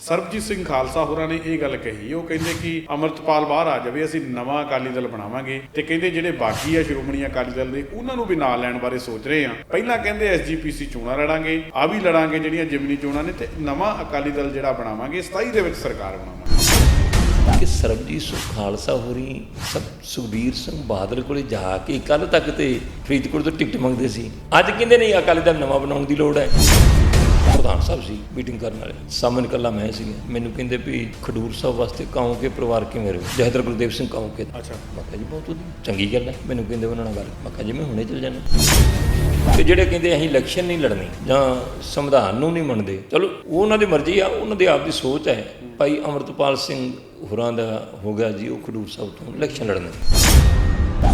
ਸਰਬਜੀਤ ਸਿੰਘ ਖਾਲਸਾ ਹੋਰਾਂ ਨੇ ਇਹ ਗੱਲ ਕਹੀ, ਉਹ ਕਹਿੰਦੇ ਕਿ ਅਮਰਤਪਾਲ ਬਾਹਰ ਆ ਜਾਵੇ, ਅਸੀਂ ਨਵਾਂ ਅਕਾਲੀ ਦਲ ਬਣਾਵਾਂਗੇ ਤੇ ਕਹਿੰਦੇ ਜਿਹੜੇ ਬਾਕੀ ਆ ਸ਼੍ਰੋਮਣੀ ਅਕਾਲੀ ਦਲ ਦੇ, ਉਹਨਾਂ ਨੂੰ ਵੀ ਨਾਲ ਲੈਣ ਬਾਰੇ ਸੋਚ ਰਹੇ ਆ ਪਹਿਲਾਂ ਕਹਿੰਦੇ ਐਸਜੀਪੀਸੀ ਚੋਣਾਂ ਲੜਾਂਗੇ, ਆ ਵੀ ਲੜਾਂਗੇ ਜਿਹੜੀਆਂ ਜਿਮਨੀ ਚੋਣਾਂ ਨੇ ਤੇ ਨਵਾਂ ਅਕਾਲੀ ਦਲ ਜਿਹੜਾ ਬਣਾਵਾਂਗੇ 27 ਦੇ ਵਿੱਚ ਸਰਕਾਰ ਬਣਾਵਾਂਗੇ। ਕਿ ਸਰਬਜੀਤ ਸਿੰਘ ਖਾਲਸਾ ਹੋਰੀ ਸਭ ਸੁਖਬੀਰ ਸਿੰਘ ਬਾਦਲ ਕੋਲੇ ਜਾ ਕੇ ਕੱਲ ਤੱਕ ਤੇ ਫਰੀਦਕੋਟ ਤੋਂ ਟਿਕਟ ਮੰਗਦੇ ਸੀ। ਅੱਜ ਕਹਿੰਦੇ ਨਹੀਂ ਅਕਾਲੀ ਦਲ ਨਵਾਂ ਬਣਾਉਣ ਦੀ ਲੋੜ ਹੈ। ਪ੍ਰਧਾਨ ਸਾਹਿਬ ਸੀ ਮੀਟਿੰਗ ਕਰਨ ਵਾਲੇ। ਸਾਹਮਣੇ ਕੱਲਾ ਮੈਂ ਸੀ। ਮੈਨੂੰ ਕਹਿੰਦੇ ਵੀ ਖਡੂਰ ਸਾਹਿਬ ਵਾਸਤੇ ਕਾਉਂ ਕੇ ਪਰਿਵਾਰ ਕਿਵੇਂ ਰਹੂ। ਜਹਦਰ ਗੁਰਦੇਵ ਸਿੰਘ ਕਾਉਂ ਕੇ ਅੱਛਾ। ਮੈਂ ਕਿਹਾ ਜੀ ਬਹੁਤ ਚੰਗੀ ਗੱਲ ਹੈ। ਮੈਨੂੰ ਕਹਿੰਦੇ ਉਹਨਾਂ ਨਾਲ ਗੱਲ। ਮੈਂ ਕਿਹਾ ਜੀ ਮੈਂ ਹੁਣੇ ਚੱਲ ਜਾਣਾ ਤੇ ਜਿਹੜੇ ਕਹਿੰਦੇ ਅਸੀਂ ਇਲੈਕਸ਼ਨ ਨਹੀਂ ਲੜਨੀ ਜਾਂ ਸੰਵਿਧਾਨ ਨੂੰ ਨਹੀਂ ਮੰਨਦੇ ਚਲੋ ਉਹ ਉਹਨਾਂ ਦੀ ਮਰਜ਼ੀ ਆ ਉਹਨਾਂ ਦੀ ਆਪ ਦੀ ਸੋਚ ਹੈ। ਭਾਈ ਅਮਰਤਪਾਲ ਸਿੰਘ ਹੋਰਾਂ ਦਾ ਹੋ ਗਿਆ ਜੀ ਉਹ ਖਡੂਰ ਸਾਹਿਬ ਤੋਂ ਇਲੈਕਸ਼ਨ ਲੜਨੇ।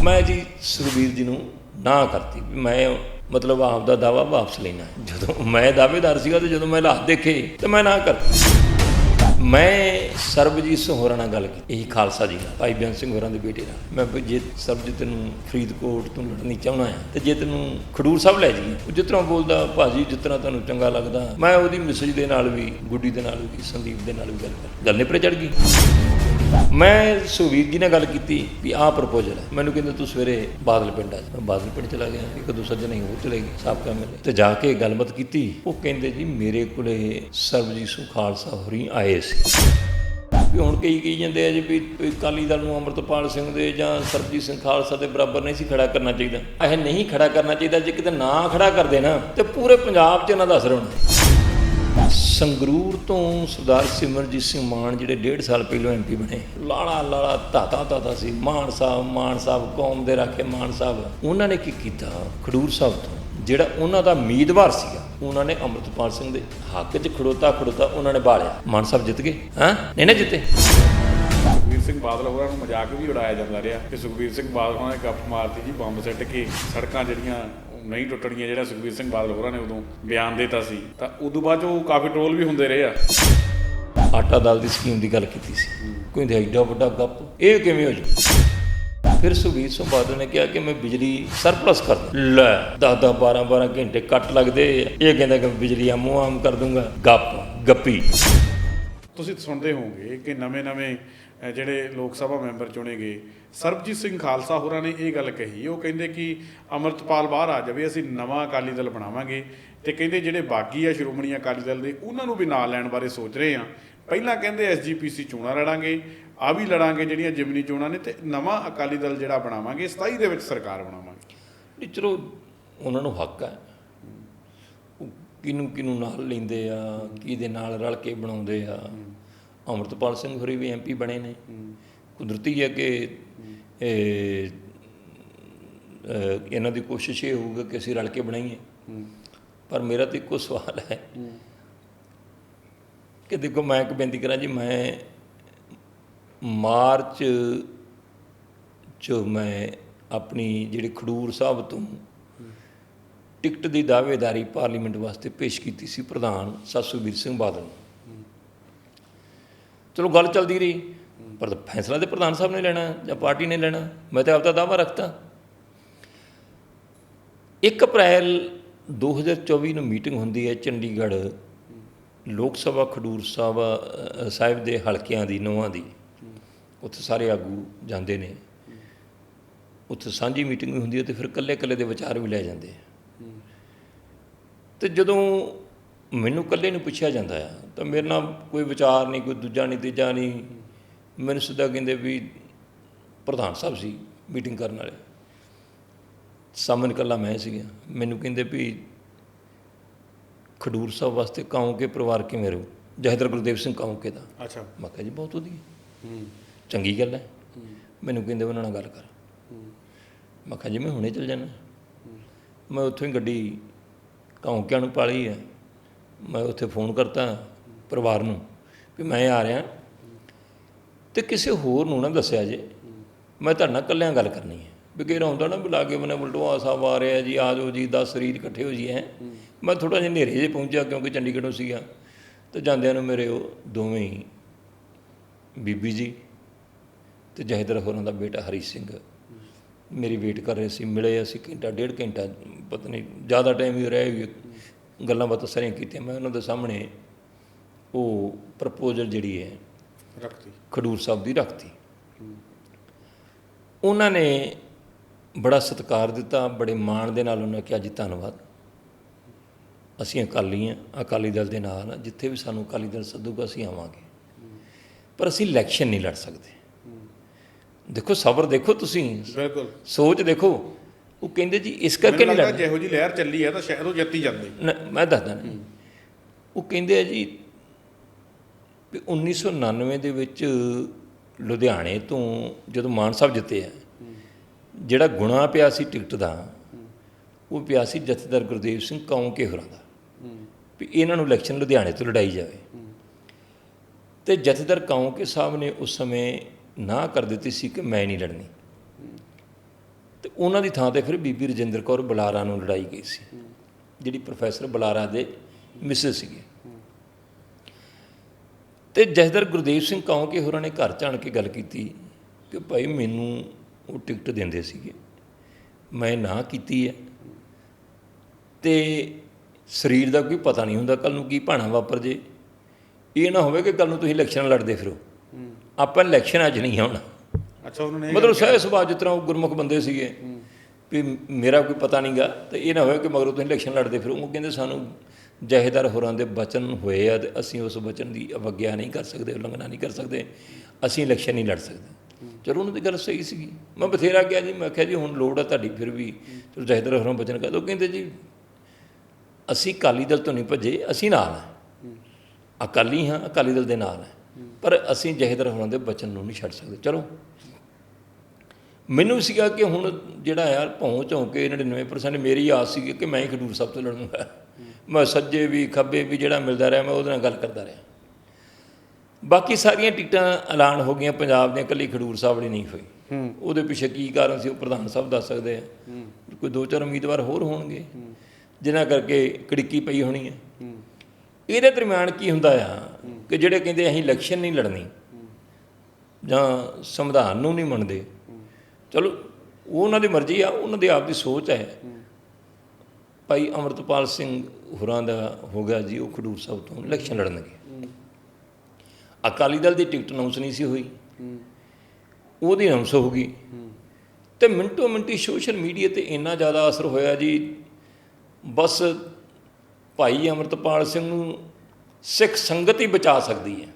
ਮੈਂ ਜੀ ਸੁਖਬੀਰ ਜੀ ਨੂੰ ਨਾ ਕਰਤੀ। ਮੈਂ ਮਤਲਬ ਆਪ ਦਾ ਦਾਵਾ ਵਾਪਸ ਲੈਣਾ। ਜਦੋਂ ਮੈਂ ਦਾਅਵੇਦਾਰ ਸੀਗਾ ਤੇ ਜਦੋਂ ਮੈਂ ਹਾਲਾਤ ਦੇਖੇ, ਤੇ ਮੈਂ ਨਾ ਕਰ ਮੈਂ ਸਰਬਜੀਤ ਸਿੰਘ ਹੋਰਾਂ ਨਾਲ ਗੱਲ ਕੀਤੀ। ਇਹੀ ਖਾਲਸਾ ਜੀ ਨਾਲ ਭਾਈ ਬਿਆਨ ਸਿੰਘ ਹੋਰਾਂ ਦੇ ਬੇਟੇ ਨਾਲ ਮੈਂ ਜੇ ਸਰਬਜੀਤ ਨੂੰ ਫਰੀਦਕੋਟ ਤੋਂ ਲੜਨੀ ਚਾਹੁੰਦਾ ਆ ਤੇ ਜੇ ਤੈਨੂੰ ਖਡੂਰ ਸਾਹਿਬ ਲੈ ਜੀ ਉਹ ਜਿਸ ਤਰ੍ਹਾਂ ਬੋਲਦਾ, ਭਾਜੀ, ਜਿਸ ਤਰ੍ਹਾਂ ਤੁਹਾਨੂੰ ਚੰਗਾ ਲੱਗਦਾ, ਮੈਂ ਉਹਦੀ ਮੈਸੇਜ ਦੇ ਨਾਲ ਵੀ, ਗੁੱਡੀ ਦੇ ਨਾਲ ਵੀ, ਸੰਦੀਪ ਦੇ ਨਾਲ ਵੀ ਗੱਲ ਕਰ ਗੱਲ ਨੇ ਪਰੇ ਚੜ ਗਈ। ਮੈਂ ਸੁਖਵੀਰ ਜੀ ਨਾਲ ਗੱਲ ਕੀਤੀ ਵੀ ਆਹ ਪ੍ਰਪੋਜ਼ਲ ਹੈ। ਮੈਨੂੰ ਕਹਿੰਦੇ, ਤੂੰ ਸਵੇਰੇ ਬਾਦਲ ਪਿੰਡ ਆ ਜਾ। ਮੈਂ ਬਾਦਲ ਪਿੰਡ ਚਲਾ ਗਿਆ। ਇੱਕ ਦੋ ਸੱਜਣ ਹੀ ਉਹ ਚਲੇ ਗਏ ਸਾਬਕਾ ਮਿਲੇ ਤੇ ਜਾ ਕੇ ਗੱਲਬਾਤ ਕੀਤੀ। ਉਹ ਕਹਿੰਦੇ, ਜੀ, ਮੇਰੇ ਕੋਲੇ ਸਰਬਜੀਤ ਸਿੰਘ ਖਾਲਸਾ ਹੋਰੀ ਆਏ ਸੀ। ਵੀ ਹੁਣ ਕਈ ਕਹੀ ਜਾਂਦੇ ਆ ਜੀ ਵੀ ਵੀ ਅਕਾਲੀ ਦਲ ਨੂੰ ਅੰਮ੍ਰਿਤਪਾਲ ਸਿੰਘ ਦੇ ਜਾਂ ਸਰਬਜੀਤ ਸਿੰਘ ਖਾਲਸਾ ਦੇ ਬਰਾਬਰ ਨਹੀਂ ਸੀ ਖੜਾ ਕਰਨਾ ਚਾਹੀਦਾ। ਇਹ ਨਹੀਂ ਖੜਾ ਕਰਨਾ ਚਾਹੀਦਾ ਜੇ ਕਿਤੇ ਨਾ ਖੜਾ ਕਰਦੇ ਨਾ ਤੇ ਪੂਰੇ ਪੰਜਾਬ 'ਚ ਇਹਨਾਂ ਦਾ ਅਸਰ ਹੋਣਾ। ਸੰਗਰੂਰ ਤੋਂ ਸਰਦਾਰ ਸਿਮਰਜੀਤ ਸਿੰਘ ਮਾਨ ਜਿਹੜੇ ਡੇਢ ਸਾਲ ਪਹਿਲਾਂ ਐਮਪੀ ਬਣੇ, ਲਾਲਾ ਲਾਲਾ ਤਾਤਾ ਤਾਤਾ ਸੀ, ਮਾਨ ਸਾਹਿਬ ਮਾਨ ਸਾਹਿਬ, ਕੌਮ ਦੇ ਰਾਖੇ ਮਾਨ ਸਾਹਿਬ। ਉਹਨਾਂ ਨੇ ਕੀ ਕੀਤਾ? ਖਡੂਰ ਸਾਹਿਬ ਤੋਂ, ਜਿਹੜਾ ਉਹਨਾਂ ਦਾ ਉਮੀਦਵਾਰ ਸੀਗਾ, ਉਹਨਾਂ ਨੇ ਅੰਮ੍ਰਿਤਪਾਲ ਸਿੰਘ ਦੇ ਹੱਕ 'ਚ ਖੜੋਤਾ ਖੜੋਤਾ ਉਹਨਾਂ ਨੇ ਬਾਲਿਆ। ਮਾਨ ਸਾਹਿਬ ਜਿੱਤ ਗਏ, ਹਾਂ? ਨਹੀਂ ਨਾ ਜਿੱਤੇ। ਸੁਖਬੀਰ ਸਿੰਘ ਬਾਦਲ ਹੋਰਾਂ ਨੂੰ ਮਜ਼ਾਕ ਵੀ ਉਡਾਇਆ ਜਾਂਦਾ ਰਿਹਾ ਕਿ ਸੁਖਬੀਰ ਸਿੰਘ ਬਾਦਲ ਹੋਰਾਂ ਨੇ ਗੱਪ ਮਾਰਤੀ ਜੀ, ਬੰਬ ਸਿੱਟ ਕੇ ਸੜਕਾਂ ਜਿਹੜੀਆਂ ਨਹੀਂ ਟੁੱਟਣੀਆਂ ਜਿਹੜਾ ਸੁਖਬੀਰ ਸਿੰਘ ਬਾਦਲ ਹੋਰਾਂ ਨੇ ਉਦੋਂ ਬਿਆਨ ਦਿੱਤਾ ਸੀ ਤਾਂ ਉਦੋਂ ਬਾਅਦ ਉਹ ਕਾਫੀ ਟ੍ਰੋਲ ਵੀ ਹੁੰਦੇ ਰਹੇ ਆ। ਆਟਾ ਦਾਲ ਦੀ ਸਕੀਮ ਦੀ ਗੱਲ ਕੀਤੀ ਸੀ। ਕਹਿੰਦੇ ਐਡਾ ਵੱਡਾ ਗੱਪ ਇਹ ਕਿਵੇਂ ਹੋ ਜੂ? ਫਿਰ ਸੁਖਬੀਰ ਸਿੰਘ ਬਾਦਲ ਨੇ ਕਿਹਾ ਕਿ ਮੈਂ ਬਿਜਲੀ ਸਰਪਲਸ ਕਰ ਦੂੰ ਲੈ 10 10 12 12 ਘੰਟੇ ਕੱਟ ਲੱਗਦੇ। ਇਹ ਕਹਿੰਦਾ ਕਿ ਬਿਜਲੀ ਆਮੋ ਆਮ ਕਰ ਦੂੰਗਾ। ਗੱਪ ਗੱਪੀ। ਤੁਸੀਂ ਸੁਣਦੇ ਹੋਵੋਗੇ ਕਿ ਨਵੇਂ-ਨਵੇਂ ਜਿਹੜੇ ਲੋਕ ਸਭਾ ਮੈਂਬਰ ਚੁਣੇ ਗਏ ਸਰਬਜੀਤ ਸਿੰਘ ਖਾਲਸਾ ਹੋਰਾਂ ਨੇ ਇਹ ਗੱਲ ਕਹੀ। ਉਹ ਕਹਿੰਦੇ ਕਿ ਅਮਰਤਪਾਲ ਬਾਹਰ ਆ ਜਾਵੇ ਅਸੀਂ ਨਵਾਂ ਅਕਾਲੀ ਦਲ ਬਣਾਵਾਂਗੇ ਤੇ ਕਹਿੰਦੇ ਜਿਹੜੇ ਬਾਗੀ ਆ ਸ਼੍ਰੋਮਣੀ ਅਕਾਲੀ ਦਲ ਦੇ ਉਹਨਾਂ ਨੂੰ ਵੀ ਨਾਲ ਲੈਣ ਬਾਰੇ ਸੋਚ ਰਹੇ ਆ। ਪਹਿਲਾਂ ਕਹਿੰਦੇ ਐਸਜੀਪੀਸੀ ਚੋਣਾਂ ਲੜਾਂਗੇ ਆ ਵੀ ਲੜਾਂਗੇ ਜਿਹੜੀਆਂ ਜਿਮਨੀ ਚੋਣਾਂ ਨੇ ਤੇ ਨਵਾਂ ਅਕਾਲੀ ਦਲ ਜਿਹੜਾ ਬਣਾਵਾਂਗੇ 27 ਦੇ ਵਿੱਚ ਸਰਕਾਰ ਬਣਾਵਾਂਗੇ। ਨਹੀਂ ਚਲੋ ਉਹਨਾਂ ਨੂੰ ਹੱਕ ਹੈ ਉਹ ਕਿਹਨੂੰ ਕਿਹਨੂੰ ਨਾਲ ਲੈਂਦੇ ਆ ਕਿਹਦੇ ਨਾਲ ਰਲ ਕੇ ਬਣਾਉਂਦੇ ਆ। ਅਮਰਤਪਾਲ ਸਿੰਘ ਹੋਰੀ ਵੀ ਐਮਪੀ ਬਣੇ ਨੇ। ਕੁਦਰਤੀ ਹੈ ਕਿ ਇਹਨਾਂ ਦੀ ਕੋਸ਼ਿਸ਼ ਇਹ ਹੋਊਗਾ ਕਿ ਅਸੀਂ ਰਲ ਕੇ ਬਣਾਈਏ। ਪਰ ਮੇਰਾ ਤਾਂ ਇੱਕੋ ਸਵਾਲ ਹੈ ਕਿ ਦੇਖੋ ਮੈਂ ਇੱਕ ਬੇਨਤੀ ਕਰਾਂ ਜੀ ਮੈਂ ਮਾਰਚ ਚ ਮੈਂ ਆਪਣੀ ਜਿਹੜੀ ਖਡੂਰ ਸਾਹਿਬ ਤੋਂ ਟਿਕਟ ਦੀ ਦਾਅਵੇਦਾਰੀ ਪਾਰਲੀਮੈਂਟ ਵਾਸਤੇ ਪੇਸ਼ ਕੀਤੀ ਸੀ ਪ੍ਰਧਾਨ ਸਤਸੁਖਬੀਰ ਸਿੰਘ ਬਾਦਲ ਚਲੋ ਗੱਲ ਚੱਲਦੀ ਰਹੀ। ਪਰ ਫੈਸਲਾ ਤੇ ਪ੍ਰਧਾਨ ਸਾਹਿਬ ਨੇ ਲੈਣਾ, ਜਾਂ ਪਾਰਟੀ ਨੇ ਲੈਣਾ, ਮੈਂ ਤਾਂ ਆਪਦਾ ਦਾਅਵਾ ਰੱਖਤਾ 1 ਅਪ੍ਰੈਲ 2024 ਨੂੰ ਮੀਟਿੰਗ ਹੁੰਦੀ ਹੈ ਚੰਡੀਗੜ੍ਹ ਲੋਕ ਸਭਾ ਖਡੂਰ ਸਾਹਿਬ ਸਾਹਿਬ ਦੇ ਹਲਕਿਆਂ ਦੀ ਨੋਹਾਂ ਦੀ। ਉੱਥੇ ਸਾਰੇ ਆਗੂ ਜਾਂਦੇ ਨੇ। ਉੱਥੇ ਸਾਂਝੀ ਮੀਟਿੰਗ ਵੀ ਹੁੰਦੀ ਹੈ, ਤੇ ਫਿਰ ਇਕੱਲੇ-ਇਕੱਲੇ ਦੇ ਵਿਚਾਰ ਵੀ ਲੈ ਜਾਂਦੇ ਆ। ਤੇ ਜਦੋਂ ਮੈਨੂੰ ਇਕੱਲੇ ਨੂੰ ਪੁੱਛਿਆ ਜਾਂਦਾ ਆ, ਤਾਂ ਮੇਰੇ ਨਾਲ ਕੋਈ ਵਿਚਾਰ ਨਹੀਂ, ਕੋਈ ਦੂਜਾ ਨਹੀਂ, ਤੀਜਾ ਨਹੀਂ। ਮੈਨੂੰ ਸਿੱਧਾ ਕਹਿੰਦੇ ਵੀ ਪ੍ਰਧਾਨ ਸਾਹਿਬ ਸੀ ਮੀਟਿੰਗ ਕਰਨ ਵਾਲੇ। ਸਾਹਮਣੇ ਇਕੱਲਾ ਮੈਂ ਸੀਗਾ। ਮੈਨੂੰ ਕਹਿੰਦੇ ਵੀ ਖਡੂਰ ਸਾਹਿਬ ਵਾਸਤੇ ਕਾਉਂ ਕੇ ਪਰਿਵਾਰ ਕਿਵੇਂ ਰਹੂ? ਜਹਦਰ ਗੁਰਦੇਵ ਸਿੰਘ ਕਾਉਂ ਕੇ ਦਾ ਅੱਛਾ। ਮੈਂ ਕਿਹਾ ਜੀ ਬਹੁਤ ਵਧੀਆ। ਹੂੰ। ਚੰਗੀ ਗੱਲ ਹੈ। ਮੈਨੂੰ ਕਹਿੰਦੇ ਉਹਨਾਂ ਨਾਲ ਗੱਲ ਕਰ। ਮੈਂ ਕਿਹਾ ਜੀ ਮੈਂ ਹੁਣੇ ਚੱਲ ਜਾਣਾ। ਮੈਂ ਉੱਥੋਂ ਹੀ ਗੱਡੀ ਕੌਂਕਿਆਂ ਨੂੰ ਪਾਲੀ ਹੈ। ਮੈਂ ਉੱਥੇ ਫੋਨ ਕਰਤਾ ਪਰਿਵਾਰ ਨੂੰ ਵੀ ਮੈਂ ਆ ਰਿਹਾ। ਤੇ ਕਿਸੇ ਹੋਰ ਨੂੰ ਨਾ ਦੱਸਿਆ ਜੇ। ਮੈਂ ਤੁਹਾਡੇ ਨਾਲ ਇਕੱਲਿਆਂ ਗੱਲ ਕਰਨੀ ਹੈ। ਵੀ ਕਿਹੜਾ ਹੁੰਦਾ ਨਾ ਬੁਲਾ ਕੇ ਬਨੇ ਬਲਟੋਆ ਸਾਹਿਬ ਆ ਰਿਹਾ ਜੀ ਆ ਜਾਓ ਜੀ 10 ਸਰੀਰ ਇਕੱਠੇ ਹੋ ਜੀ ਹੈ। ਮੈਂ ਥੋੜਾ ਜਿਹਾ ਹਨੇਰੇ ਜੇ ਪਹੁੰਚਿਆ ਕਿਉਂਕਿ ਚੰਡੀਗੜ੍ਹੋਂ ਸੀਗਾ। ਤੇ ਜਾਂਦਿਆਂ ਨੂੰ ਮੇਰੇ ਉਹ ਦੋਵੇਂ ਹੀ ਬੀਬੀ ਜੀ ਤੇ ਜਹਦਰ ਹੋਰਾਂ ਦਾ ਬੇਟਾ ਹਰੀ ਸਿੰਘ ਮੇਰੀ ਵੇਟ ਕਰ ਰਹੇ ਸੀ। ਮਿਲੇ ਅਸੀਂ ਘੰਟਾ ਡੇਢ ਘੰਟਾ ਪਤਾ ਨਹੀਂ ਜ਼ਿਆਦਾ ਟਾਈਮ ਹੀ ਰਹਿ ਵੀ ਗੱਲਾਂ ਬਾਤਾਂ ਸਾਰੀਆਂ ਕੀਤੀਆਂ। ਮੈਂ ਉਹਨਾਂ ਦੇ ਸਾਹਮਣੇ ਉਹ ਪ੍ਰਪੋਜ਼ਲ ਜਿਹੜੀ ਹੈ ਰੱਖਤੀ। ਖਡੂਰ ਸਾਹਿਬ ਦੀ ਰੱਖਤੀ। ਉਹਨਾਂ ਨੇ ਬੜਾ ਸਤਿਕਾਰ ਦਿੱਤਾ ਬੜੇ ਮਾਣ ਦੇ ਨਾਲ ਉਹਨਾਂ ਕਿਹਾ ਜੀ ਧੰਨਵਾਦ। ਅਸੀਂ ਅਕਾਲੀ ਹਾਂ ਅਕਾਲੀ ਦਲ ਦੇ ਨਾਲ ਜਿੱਥੇ ਵੀ ਸਾਨੂੰ ਅਕਾਲੀ ਦਲ ਸੱਦੂਗਾ ਅਸੀਂ ਆਵਾਂਗੇ। ਪਰ ਅਸੀਂ ਇਲੈਕਸ਼ਨ ਨਹੀਂ ਲੜ ਸਕਦੇ। ਦੇਖੋ ਸਬਰ ਦੇਖੋ ਤੁਸੀਂ। ਬਿਲਕੁਲ। ਸੋਚ ਦੇਖੋ। ਉਹ ਕਹਿੰਦੇ ਜੀ ਇਸ ਕਰਕੇ ਨਹੀਂ ਲੜਨਾ। ਜਿਹੋ ਜੀ ਲਹਿਰ ਚੱਲੀ ਹੈ ਤਾਂ ਸ਼ਾਇਦ ਉਹ ਜਿੱਤ ਹੀ ਜਾਂਦੇ। ਮੈਂ ਦੱਸਦਾ ਉਹ ਕਹਿੰਦੇ ਆ ਜੀ ਵੀ 1999 ਦੇ ਵਿੱਚ ਲੁਧਿਆਣੇ ਤੋਂ ਜਦੋਂ ਮਾਨ ਸਾਹਿਬ ਜਿੱਤੇ ਆ, ਜਿਹੜਾ ਗੁਣਾ ਪਿਆ ਸੀ ਟਿਕਟ ਦਾ, ਉਹ ਪਿਆ ਸੀ ਜਥੇਦਾਰ ਗੁਰਦੇਵ ਸਿੰਘ ਕੌਂਕੇ ਹੋਰਾਂ ਦਾ, ਵੀ ਇਹਨਾਂ ਨੂੰ ਇਲੈਕਸ਼ਨ ਲੁਧਿਆਣੇ ਤੋਂ ਲੜਾਈ ਜਾਵੇ। ਤੇ ਜਥੇਦਾਰ ਕੌਂਕੇ ਸਾਹਿਬ ਨੇ ਉਸ ਸਮੇਂ ਨਾ ਕਰ ਦਿੱਤੀ ਸੀ ਕਿ ਮੈਂ ਨਹੀਂ ਲੜਨੀ। ਤੇ ਉਹਨਾਂ ਦੀ ਥਾਂ ਤੇ ਫਿਰ ਬੀਬੀ ਰਜਿੰਦਰ ਕੌਰ ਬੁਲਾਰਾ ਨੂੰ ਲੜਾਈ ਗਈ ਸੀ, ਜਿਹੜੀ ਪ੍ਰੋਫੈਸਰ ਬੁਲਾਰਾ ਦੇ ਮਿਸਿਸ ਸੀਗੇ। ਤੇ ਜਥੇਦਾਰ ਗੁਰਦੇਵ ਸਿੰਘ ਕੌਂਕੇ ਹੋਰਾਂ ਨੇ ਘਰ ਆਣ ਕੇ ਗੱਲ ਕੀਤੀ ਕਿ ਭਾਈ ਮੈਨੂੰ ਉਹ ਟਿਕਟ ਦਿੰਦੇ ਸੀਗੇ। ਮੈਂ ਨਾ ਕੀਤੀ ਹੈ। ਤੇ ਸਰੀਰ ਦਾ ਕੋਈ ਪਤਾ ਨਹੀਂ ਹੁੰਦਾ ਕੱਲ ਨੂੰ ਕੀ ਭਾਣਾ ਵਾਪਰ ਜੇ। ਇਹ ਨਾ ਹੋਵੇ ਕਿ ਕੱਲ ਨੂੰ ਤੁਸੀਂ ਇਲੈਕਸ਼ਨ ਲੜਦੇ ਫਿਰੋ। ਆਪਾਂ ਇਲੈਕਸ਼ਨ ਅੱਜ ਨਹੀਂ ਆਉਣਾ। ਅੱਛਾ ਉਹਨਾਂ ਨੇ ਮਤਲਬ ਸਹਿ ਸੁਭਾਅ ਜਿਸ ਤਰ੍ਹਾਂ ਉਹ ਗੁਰਮੁਖ ਬੰਦੇ ਸੀਗੇ ਵੀ ਮੇਰਾ ਕੋਈ ਪਤਾ ਨਹੀਂਗਾ ਤੇ ਇਹ ਨਾ ਹੋਵੇ ਕਿ ਮਗਰੋਂ ਤੁਸੀਂ ਇਲੈਕਸ਼ਨ ਲੜਦੇ ਫਿਰ। ਉਹ ਕਹਿੰਦੇ ਸਾਨੂੰ ਜਹੇਦਾਰ ਹੋਰਾਂ ਦੇ ਬਚਨ ਹੋਏ ਆ ਤੇ ਅਸੀਂ ਉਸ ਬਚਨ ਦੀ ਅਵਗਿਆ ਨਹੀਂ ਕਰ ਸਕਦੇ, ਉਲੰਘਣਾ ਨਹੀਂ ਕਰ ਸਕਦੇ, ਅਸੀਂ ਇਲੈਕਸ਼ਨ ਨਹੀਂ ਲੜ ਸਕਦੇ। ਚਲੋ ਉਹਨਾਂ ਦੀ ਗੱਲ ਸਹੀ ਸੀਗੀ। ਮੈਂ ਬਥੇਰਾ ਕਿਹਾ ਜੀ, ਮੈਂ ਕਿਹਾ ਜੀ, ਹੁਣ ਲੋੜ ਆ ਤੁਹਾਡੀ ਫਿਰ ਵੀ ਚਲੋ ਜਹੇਦਾਰ ਹੋਰਾਂ ਬਚਨ ਕਰ ਦੋ ਕਹਿੰਦੇ ਜੀ, ਅਸੀਂ ਅਕਾਲੀ ਦਲ ਤੋਂ ਨਹੀਂ ਭੱਜੇ, ਅਸੀਂ ਨਾਲ ਹਾਂ ਅਕਾਲੀ ਹਾਂ, ਅਕਾਲੀ ਦਲ ਦੇ ਨਾਲ ਹੈ ਪਰ ਅਸੀਂ ਜਹੇਦਾਰ ਹੋਰਾਂ ਦੇ ਬਚਨ ਨੂੰ ਨਹੀਂ ਛੱਡ ਸਕਦੇ। ਚਲੋ, ਮੈਨੂੰ ਸੀਗਾ ਕਿ ਹੁਣ ਜਿਹੜਾ ਯਾਰ ਪਹੁੰਚ ਹੋ ਕੇ 99% ਮੇਰੀ ਆਸ ਸੀ ਕਿ ਮੈਂ ਹੀ ਖਡੂਰ ਸਾਹਿਬ ਤੋਂ ਲੜੂੰਗਾ। ਮੈਂ ਸੱਜੇ ਵੀ ਖੱਬੇ ਵੀ ਜਿਹੜਾ ਮਿਲਦਾ ਰਿਹਾ ਮੈਂ ਉਹਦੇ ਨਾਲ ਗੱਲ ਕਰਦਾ ਰਿਹਾ। ਬਾਕੀ ਸਾਰੀਆਂ ਟਿਕਟਾਂ ਐਲਾਨ ਹੋ ਗਈਆਂ ਪੰਜਾਬ ਦੀਆਂ ਇਕੱਲੀ ਖਡੂਰ ਸਾਹਿਬ ਦੀ ਨਹੀਂ ਹੋਈ। ਉਹਦੇ ਪਿੱਛੇ ਕੀ ਕਾਰਨ ਸੀ ਉਹ ਪ੍ਰਧਾਨ ਸਾਹਿਬ ਦੱਸ ਸਕਦੇ ਆ। ਕੋਈ ਦੋ ਚਾਰ ਉਮੀਦਵਾਰ ਹੋਰ ਹੋਣਗੇ। ਜਿਨ੍ਹਾਂ ਕਰਕੇ ਕੜਿੱਕੀ ਪਈ ਹੋਣੀ ਹੈ। ਇਹਦੇ ਦਰਮਿਆਨ ਕੀ ਹੁੰਦਾ ਆ ਕਿ ਜਿਹੜੇ ਕਹਿੰਦੇ ਅਸੀਂ ਇਲੈਕਸ਼ਨ ਨਹੀਂ ਲੜਨੀ ਜਾਂ ਸੰਵਿਧਾਨ ਨੂੰ ਨਹੀਂ ਮੰਨਦੇ। ਚਲੋ ਉਹ ਉਹਨਾਂ ਦੀ ਮਰਜ਼ੀ ਆ ਉਹਨਾਂ ਦੀ ਆਪ ਦੀ ਸੋਚ ਹੈ। ਭਾਈ ਅਮਰਤਪਾਲ ਸਿੰਘ ਹੋਰਾਂ ਦਾ ਹੋ ਗਿਆ ਜੀ, ਉਹ ਖਡੂਰ ਸਾਹਿਬ ਤੋਂ ਇਲੈਕਸ਼ਨ ਲੜਨਗੇ। ਅਕਾਲੀ ਦਲ ਦੀ ਟਿਕਟ ਅਨਾਉਂਸ ਨਹੀਂ ਸੀ ਹੋਈ। ਉਹਦੀ ਅਨਾਉਂਸ ਹੋ ਗਈ ਤੇ ਮਿੰਟੋ ਮਿੰਟੀ ਸੋਸ਼ਲ ਮੀਡੀਆ ਤੇ ਇੰਨਾ ਜ਼ਿਆਦਾ ਅਸਰ ਹੋਇਆ ਜੀ, ਬਸ ਭਾਈ ਅਮਰਤਪਾਲ ਸਿੰਘ ਨੂੰ ਸਿੱਖ ਸੰਗਤ ਹੀ ਬਚਾ ਸਕਦੀ ਹੈ।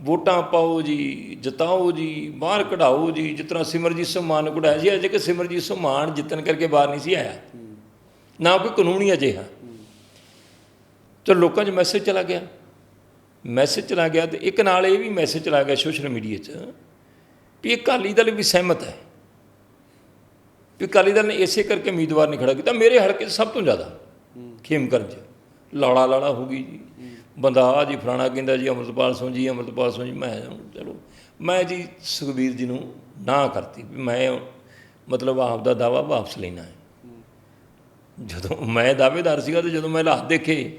ਵੋਟਾਂ ਪਾਓ ਜੀ, ਜਿਤਾਓ ਜੀ, ਬਾਹਰ ਕਢਾਓ ਜੀ, ਜਿਸ ਤਰ੍ਹਾਂ ਸਿਮਰਜੀਤ ਸਿੰਘ ਮਾਨ ਕਢਾਇਆ ਸੀ, ਅਜੇ ਕਿ ਸਿਮਰਜੀਤ ਸਿੰਘ ਮਾਨ ਜਿੱਤਣ ਕਰਕੇ ਬਾਹਰ ਨਹੀਂ ਸੀ ਆਇਆ। ਨਾ ਕੋਈ ਕਾਨੂੰਨ ਹੀ ਅਜਿਹਾ। ਚਲੋ ਲੋਕਾਂ 'ਚ ਮੈਸੇਜ ਚਲਾ ਗਿਆ। ਮੈਸੇਜ ਚਲਾ ਗਿਆ ਤੇ ਇੱਕ ਨਾਲ ਇਹ ਵੀ ਮੈਸੇਜ ਚਲਾ ਗਿਆ ਸੋਸ਼ਲ ਮੀਡੀਆ 'ਚ ਵੀ ਇਹ ਅਕਾਲੀ ਦਲ ਵੀ ਸਹਿਮਤ ਹੈ। ਵੀ ਅਕਾਲੀ ਦਲ ਨੇ ਇਸੇ ਕਰਕੇ ਉਮੀਦਵਾਰ ਨਹੀਂ ਖੜਾ ਕੀਤਾ। ਮੇਰੇ ਹਲਕੇ 'ਚ ਸਭ ਤੋਂ ਜ਼ਿਆਦਾ ਖੇਮਕਰਨ 'ਚ। ਲਾੜਾ ਲਾੜਾ ਹੋ ਗਈ ਜੀ। ਬੰਦਾ ਆ ਜੀ, ਫਲਾਣਾ ਕਹਿੰਦਾ ਜੀ, ਅਮਰਤਪਾਲ ਸਿੰਘ ਜੀ, ਅਮਰਤਪਾਲ ਸਿੰਘ ਜੀ। ਮੈਂ ਚਲੋ। ਮੈਂ ਜੀ ਸੁਖਬੀਰ ਜੀ ਨੂੰ ਨਾ ਕਰਤੀ। ਵੀ ਮੈਂ ਮਤਲਬ ਆਪ ਦਾ ਦਾਵਾ ਵਾਪਸ ਲੈਣਾ ਹੈ। ਜਦੋਂ ਮੈਂ ਦਾਅਵੇਦਾਰ ਸੀਗਾ ਤੇ ਜਦੋਂ ਮੈਂ ਹਾਲਾਤ ਦੇਖੇ,